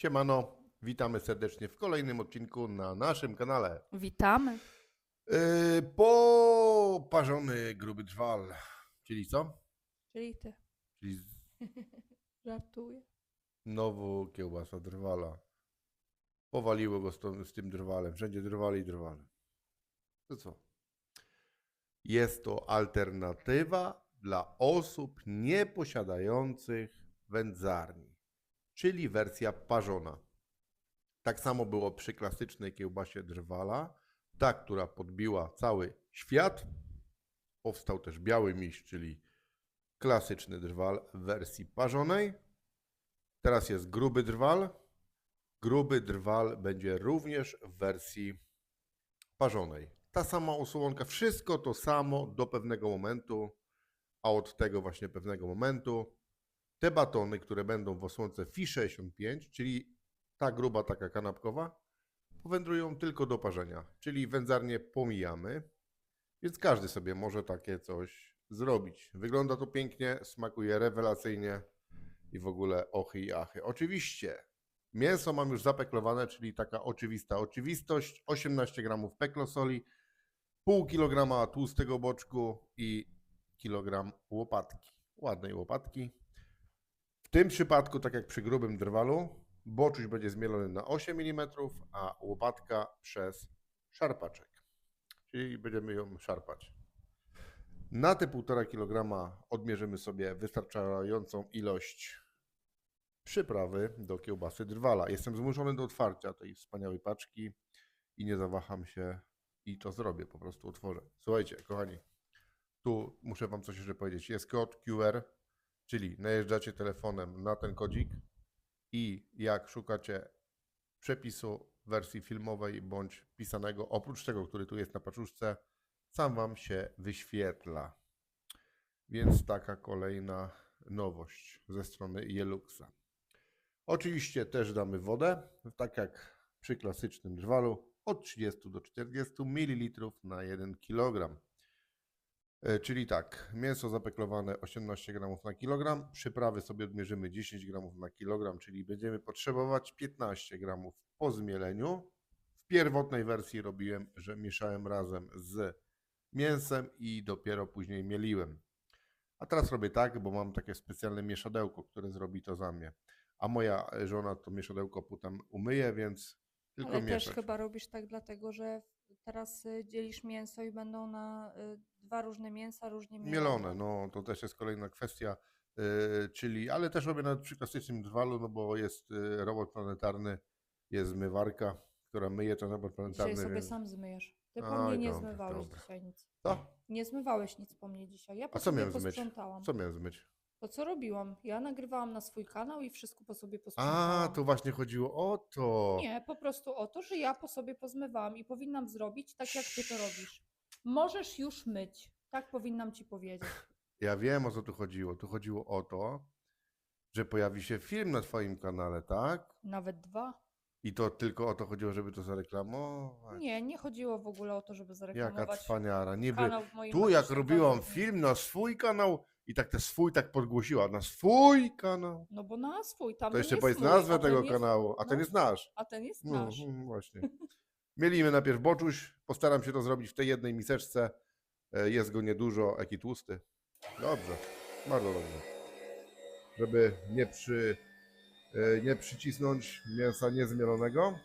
Siemano, witamy serdecznie w kolejnym odcinku na naszym kanale. Witamy. Yy, poparzony gruby drwal, czyli co? Czyli ty. Czyli z- Żartuję. znowu kiełbasa drwala. Powaliło go z, tą, z tym drwalem, wszędzie drwali i drwale. To co? Jest to alternatywa dla osób nieposiadających wędzarni, czyli wersja parzona. Tak samo było przy klasycznej kiełbasie drwala, ta, która podbiła cały świat. Powstał też biały miś, czyli klasyczny drwal w wersji parzonej. Teraz jest gruby drwal. Gruby drwal będzie również w wersji parzonej. Ta sama osłonka, wszystko to samo do pewnego momentu, a od tego właśnie pewnego momentu te batony, które będą w osłonce FI 65, czyli ta gruba, taka kanapkowa, powędrują tylko do parzenia, czyli wędzarnię pomijamy, więc każdy sobie może takie coś zrobić. Wygląda to pięknie, smakuje rewelacyjnie i w ogóle ochy i achy. Oczywiście mięso mam już zapeklowane, czyli taka oczywista oczywistość, 18 gramów peklosoli, pół kilograma tłustego boczku i kilogram łopatki, ładnej łopatki. Tym przypadku, tak jak przy grubym drwalu, boczuś będzie zmielony na 8 mm, a łopatka przez szarpaczek. Czyli będziemy ją szarpać. Na te 1,5 kg odmierzymy sobie wystarczającą ilość przyprawy do kiełbasy drwala. Jestem zmuszony do otwarcia tej wspaniałej paczki i nie zawaham się i to zrobię, po prostu otworzę. Słuchajcie, kochani, tu muszę Wam coś jeszcze powiedzieć. Jest kod QR, czyli najeżdżacie telefonem na ten kodzik i jak szukacie przepisu wersji filmowej bądź pisanego, oprócz tego, który tu jest na paczuszce, sam Wam się wyświetla. Więc taka kolejna nowość ze strony Jeluxa. Oczywiście też damy wodę, tak jak przy klasycznym drwalu, od 30 do 40 ml na 1 kg. E, Czyli tak, mięso zapeklowane 18 g na kilogram, przyprawy sobie odmierzymy 10 g na kilogram, czyli będziemy potrzebować 15 g po zmieleniu. W pierwotnej wersji robiłem, że mieszałem razem z mięsem i dopiero później mieliłem. A teraz robię tak, bo mam takie specjalne mieszadełko, które zrobi to za mnie. A moja żona to mieszadełko potem umyje, więc tylko Ale mieszać. też chyba robisz tak dlatego, że teraz y, dzielisz mięso i będą na y, dwa różne mięsa różnie mielone. Mielone, no to też jest kolejna kwestia, yy, czyli, ale też robię nawet przy klasycznym drwalu, no bo jest robot planetarny, jest zmywarka, która myje ten robot Dzisiaj planetarny. sobie więc... sam zmyjesz. Ty po mnie nie zmywałeś dobra. dzisiaj nic. Co? Nie zmywałeś nic po mnie dzisiaj. Ja po co sobie miałem zmyć? Co miałem zmyć? To co robiłam? Ja nagrywałam na swój kanał i wszystko po sobie posprzątałam. A, tu właśnie chodziło o to. Nie, po prostu o to, że ja po sobie pozmywałam i powinnam zrobić tak, jak ty to robisz. Możesz już myć. Tak powinnam ci powiedzieć. Ja wiem o co tu chodziło. Tu chodziło o to, że pojawi się film na twoim kanale, tak? Nawet dwa. I to tylko o to chodziło, żeby to zareklamować. Nie, nie chodziło w ogóle o to, żeby Jaka zareklamować cwaniara. Niby kanał w moim tu jak robiłam film na swój kanał i tak te swój tak podgłosiła, na swój kanał. No bo na swój, tam To jeszcze jest powiedz nazwę a ten tego jest- kanału, a ten no, jest nasz. A ten jest No, nasz. mm, właśnie. Mielimy najpierw boczuś, postaram się to zrobić w tej jednej miseczce. E, Jest go niedużo, jaki tłusty. Dobrze, bardzo dobrze. Żeby nie, przy, e, nie przycisnąć mięsa niezmielonego.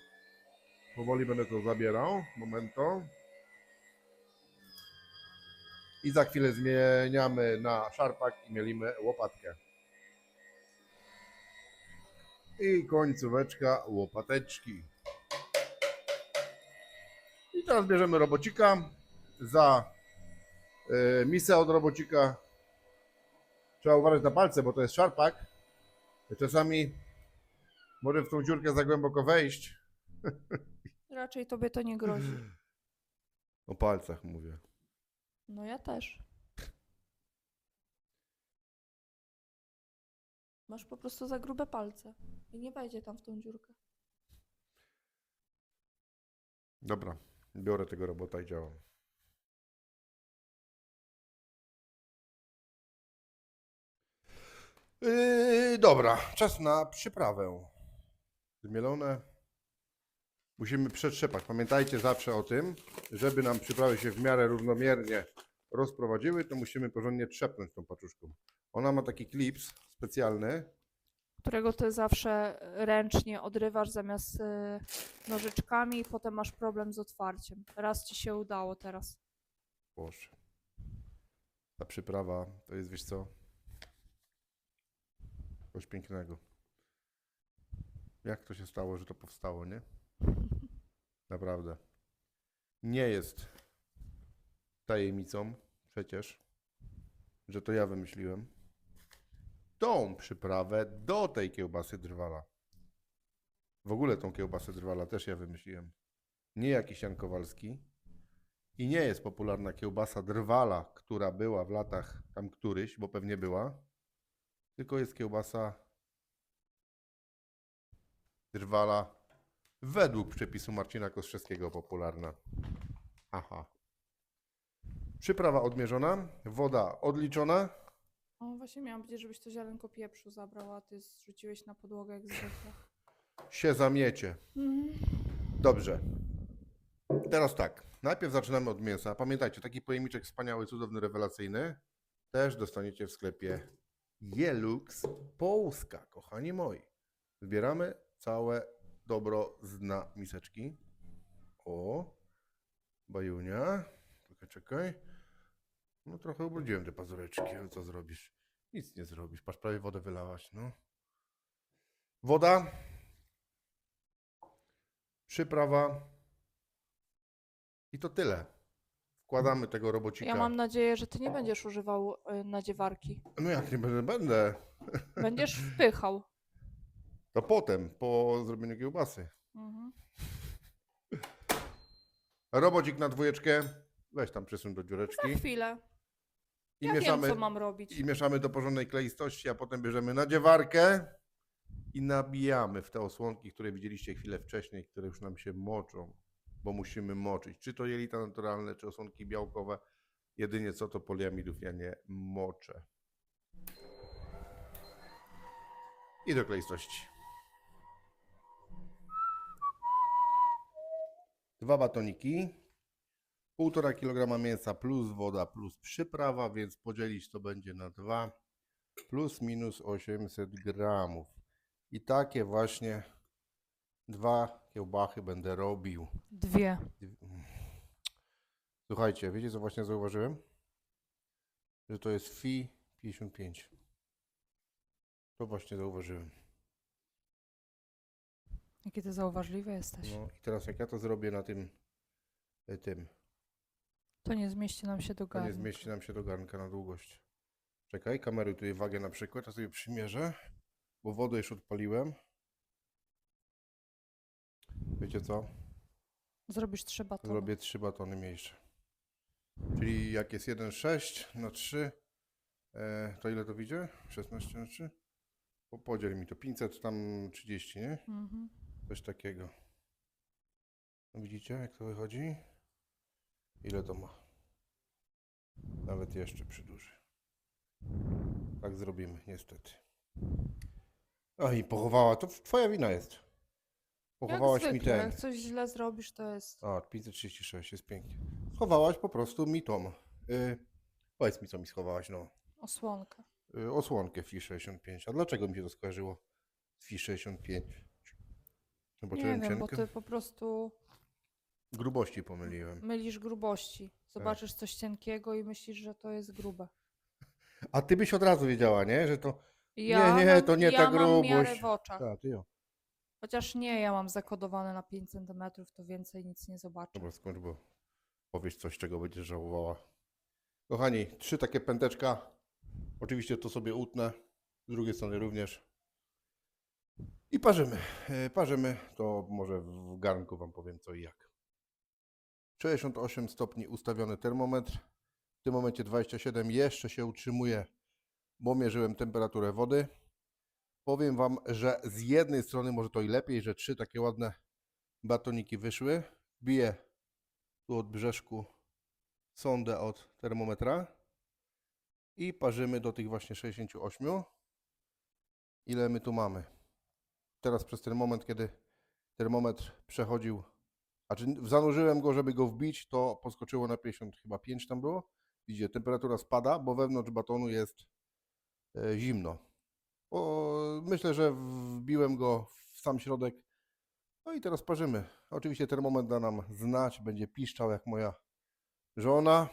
Powoli będę to zabierał. Momento. I za chwilę zmieniamy na szarpak i mielimy łopatkę. I końcóweczka łopateczki. I teraz bierzemy robocika. Za y, misę od robocika trzeba uważać na palce, bo to jest szarpak. Czasami może w tą dziurkę za głęboko wejść. Raczej tobie to nie grozi. O palcach mówię. No ja też. Masz po prostu za grube palce i nie wejdzie tam w tą dziurkę. Dobra, biorę tego robota i działam. Yy, dobra, czas na przyprawę. zmielone. Musimy przetrzepać. Pamiętajcie zawsze o tym, żeby nam przyprawy się w miarę równomiernie rozprowadziły, to musimy porządnie trzepnąć tą paczuszką. Ona ma taki klips specjalny. Którego ty zawsze ręcznie odrywasz zamiast y, nożyczkami i potem masz problem z otwarciem. Raz ci się udało teraz. Boże. Ta przyprawa to jest, wiesz co? Coś pięknego. Jak to się stało, że to powstało, nie? Naprawdę. Nie jest tajemnicą przecież, że to ja wymyśliłem tą przyprawę do tej kiełbasy drwala. W ogóle tą kiełbasę drwala też ja wymyśliłem. Nie jakiś Jan Kowalski. I nie jest popularna kiełbasa drwala, która była w latach tam któryś, bo pewnie była, tylko jest kiełbasa drwala według przepisu Marcina Kostrzewskiego popularna. Aha. Przyprawa odmierzona, woda odliczona. O, właśnie miałam powiedzieć, żebyś to ziarenko pieprzu zabrał, a ty zrzuciłeś na podłogę jak zwykle. się zamiecie. Dobrze. Teraz tak. Najpierw zaczynamy od mięsa. Pamiętajcie, taki pojemniczek wspaniały, cudowny, rewelacyjny też dostaniecie w sklepie Jelux Polska, kochani moi. Zbieramy całe dobro z dna miseczki. O, bajunia. Czekaj, czekaj. No trochę ubrudziłem te pazureczki, ale co zrobisz? Nic nie zrobisz. Patrz, prawie wodę wylałaś, no. Woda, przyprawa i to tyle. Wkładamy tego robocika. Ja mam nadzieję, że ty nie będziesz używał y, nadziewarki. No jak nie będę, będę. Będziesz wpychał. To potem, po zrobieniu kiełbasy. Mhm. Robocik na dwójeczkę. Weź tam przesuń do Za dziureczki. chwilę. I Ja mieszamy, wiem, co mam robić. I mieszamy do porządnej kleistości, a potem bierzemy nadziewarkę i nabijamy w te osłonki, które widzieliście chwilę wcześniej, które już nam się moczą, bo musimy moczyć. Czy to jelita naturalne, czy osłonki białkowe. Jedynie co to poliamidów ja nie moczę. I do kleistości. Dwa batoniki. Półtora kilograma mięsa plus woda plus przyprawa, więc podzielić to będzie na dwa plus minus 800 gramów. I takie właśnie dwa kiełbachy będę robił. Dwie. Słuchajcie, wiecie co właśnie zauważyłem? Że to jest FI 55. To właśnie zauważyłem. Jakie ty zauważliwy jesteś. No i teraz jak ja to zrobię na tym e, tym, To nie zmieści nam się do to nie garnka. zmieści nam się do garnka na długość. Czekaj, kameruj tutaj wagę na przykład, ja sobie przymierzę, bo wodę już odpaliłem. Wiecie co? Zrobisz trzy batony. Zrobię 3 batony mniejsze. Czyli jak jest 1,6 na 3, e, to ile to wyjdzie? 16 na 3? Po, podziel mi to 500, tam 30, nie? Mhm. Coś takiego. Widzicie, jak to wychodzi? Ile to ma? Nawet jeszcze przyduży. Tak zrobimy, niestety. No i pochowała. To twoja wina jest. Pochowałaś jak mi ten. Jak coś źle zrobisz, to jest... A, 536, jest pięknie. Schowałaś po prostu mi tą. Yy, powiedz mi, co mi schowałaś, no. Osłonkę. Yy, osłonkę FI65. A dlaczego mi się to skojarzyło? FI65. No nie wiem, bo ty po prostu Grubości pomyliłem. mylisz grubości. Zobaczysz tak. coś cienkiego i myślisz, że to jest grube. A ty byś od razu wiedziała, nie? Że to. Ja nie, to nie ja ta mam miarę grubość. w oczach. Ty. Chociaż nie, ja mam zakodowane na 5 cm, to więcej nic nie zobaczę. Dobra, skończ, bo powiesz coś, czego będziesz żałowała. Kochani, trzy takie pęteczka. Oczywiście to sobie utnę. Z drugiej strony również. I parzymy. E, Parzymy, to może w garnku Wam powiem co i jak. 68 stopni ustawiony termometr. W tym momencie 27 jeszcze się utrzymuje, bo mierzyłem temperaturę wody. Powiem Wam, że z jednej strony może to i lepiej, że trzy takie ładne batoniki wyszły. Biję tu od brzeszku sondę od termometra i parzymy do tych właśnie 68. Ile my tu mamy? Teraz przez ten moment, kiedy termometr przechodził, a czy zanurzyłem go, żeby go wbić, to podskoczyło na 50, chyba 5 tam było. Widzicie, temperatura spada, bo wewnątrz batonu jest e, zimno. O, myślę, że wbiłem go w sam środek. No i teraz parzymy. Oczywiście termometr da nam znać, będzie piszczał jak moja żona.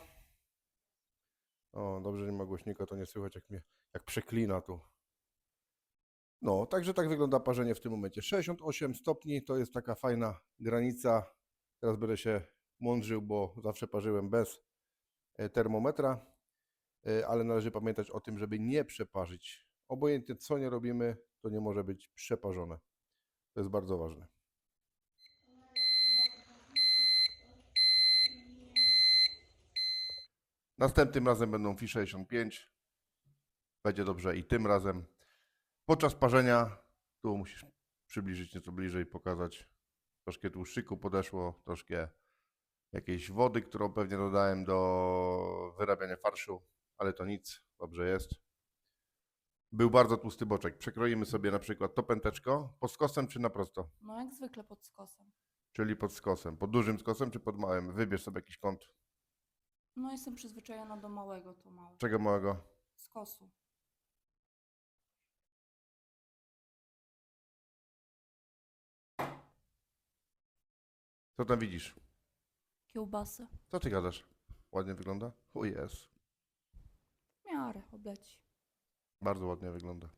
O, dobrze, nie ma głośnika, to nie słychać jak mnie, jak przeklina tu. No, także tak wygląda parzenie w tym momencie. 68 stopni to jest taka fajna granica. Teraz będę się mądrzył, bo zawsze parzyłem bez e, termometra, E, ale należy pamiętać o tym, żeby nie przeparzyć. Obojętnie co nie robimy, to nie może być przeparzone. To jest bardzo ważne. Następnym razem będą FI 65. Będzie dobrze i tym razem. Podczas parzenia, tu musisz przybliżyć nieco bliżej, pokazać. Troszkę tłuszczyku podeszło, troszkę jakiejś wody, którą pewnie dodałem do wyrabiania farszu, ale to nic, dobrze jest. Był bardzo tłusty boczek. Przekroimy sobie na przykład to pęteczko pod skosem czy na prosto? No jak zwykle pod skosem. Czyli pod skosem. Pod dużym skosem czy pod małym? Wybierz sobie jakiś kąt. No jestem przyzwyczajona do małego, to małe. Czego małego? Skosu. Co tam widzisz? Kiełbasy. Co ty gadasz? Ładnie wygląda? O jest. W miarę obleci. Bardzo ładnie wygląda.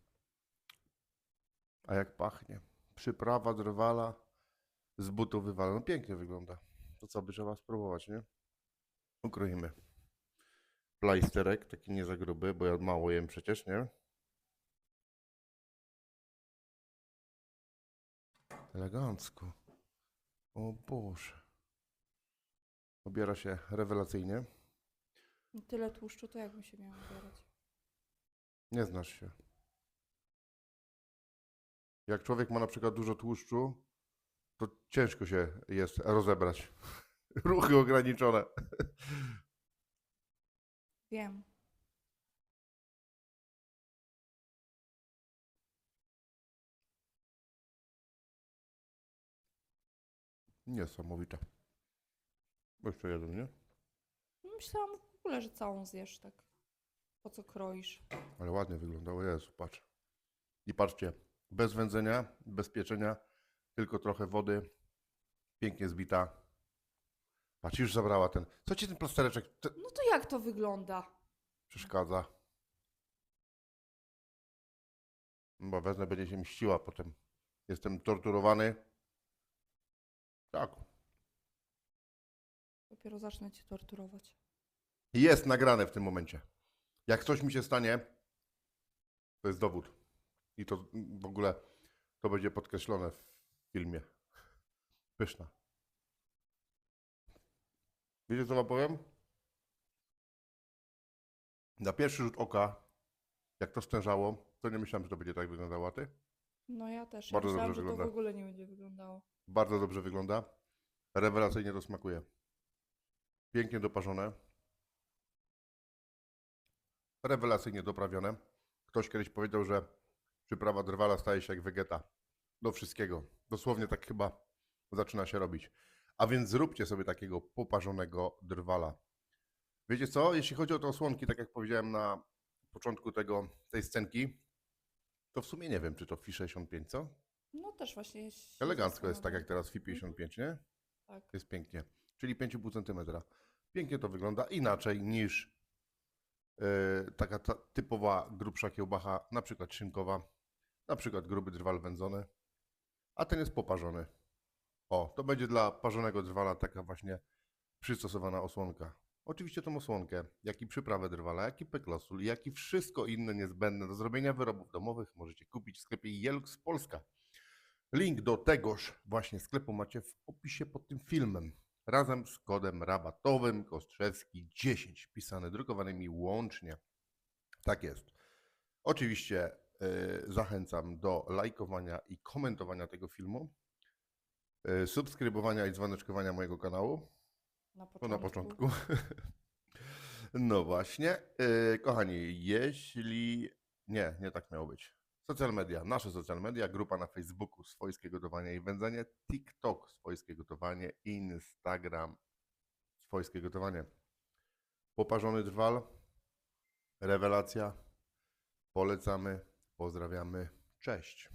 A jak pachnie? Przyprawa drwala z butów wywala. No pięknie wygląda. To co by trzeba spróbować, nie? Ukroimy. Plajsterek, taki nie za gruby, bo ja mało jem przecież, nie? Elegancko. O Boże. Obiera się rewelacyjnie. Tyle tłuszczu, to jakbym się miała ubierać? Nie znasz się. Jak człowiek ma na przykład dużo tłuszczu, to ciężko się jest rozebrać. Ruchy ograniczone. Wiem. Niesamowite. Jeszcze jeden, nie? Myślałam w ogóle, że całą zjesz tak. Po co kroisz? Ale ładnie wyglądało. Jezu, patrz. I patrzcie, bez wędzenia, bez pieczenia, tylko trochę wody. Pięknie zbita. Patrz, już zabrała ten. Co ci ten plastereczek te- No to jak to wygląda? przeszkadza? Bo wezmę, będzie się mściła potem. Jestem torturowany. Tak. Dopiero zacznę cię torturować. Jest nagrane w tym momencie. Jak coś mi się stanie, to jest dowód. I to w ogóle to będzie podkreślone w filmie. Pyszna. Wiecie co wam powiem? Na pierwszy rzut oka, jak to stężało, to nie myślałem, że to będzie tak wyglądało, a ty? No ja też. Ja Bardzo myślałam, dobrze że to wygląda. w ogóle nie będzie wyglądało. Bardzo dobrze wygląda. Rewelacyjnie to smakuje. Pięknie doparzone. Rewelacyjnie doprawione. Ktoś kiedyś powiedział, że przyprawa drwala staje się jak wegeta. Do wszystkiego. Dosłownie tak chyba zaczyna się robić. A więc zróbcie sobie takiego poparzonego drwala. Wiecie co? Jeśli chodzi o te osłonki, tak jak powiedziałem na początku tego, tej scenki, to w sumie nie wiem, czy to FI 65, co? No też właśnie. Elegancko jest tak jak teraz FI 55, nie? Tak. Jest pięknie. Czyli 5,5 cm. Pięknie to wygląda inaczej niż e, taka ta typowa grubsza kiełbacha, na przykład szynkowa, na przykład gruby drwal wędzony, a ten jest poparzony. O, to będzie dla parzonego drwala taka właśnie przystosowana osłonka. Oczywiście tą osłonkę, jak i przyprawę drwala, jak i peklosul, jak i wszystko inne niezbędne do zrobienia wyrobów domowych możecie kupić w sklepie Jelux Polska. Link do tegoż właśnie sklepu macie w opisie pod tym filmem. Razem z kodem rabatowym Kostrzewski 10, pisany drukowanymi łącznie. Tak jest. Oczywiście y, zachęcam do lajkowania i komentowania tego filmu, y, subskrybowania i dzwoneczkowania mojego kanału. Na To początku. na początku. No właśnie. Y, kochani, jeśli. Nie, nie tak miało być. Social media, nasze social media, grupa na Facebooku Swojskie Gotowanie i Wędzenie, TikTok Swojskie Gotowanie, Instagram Swojskie Gotowanie. Poparzony drwal, rewelacja, polecamy, pozdrawiamy, cześć.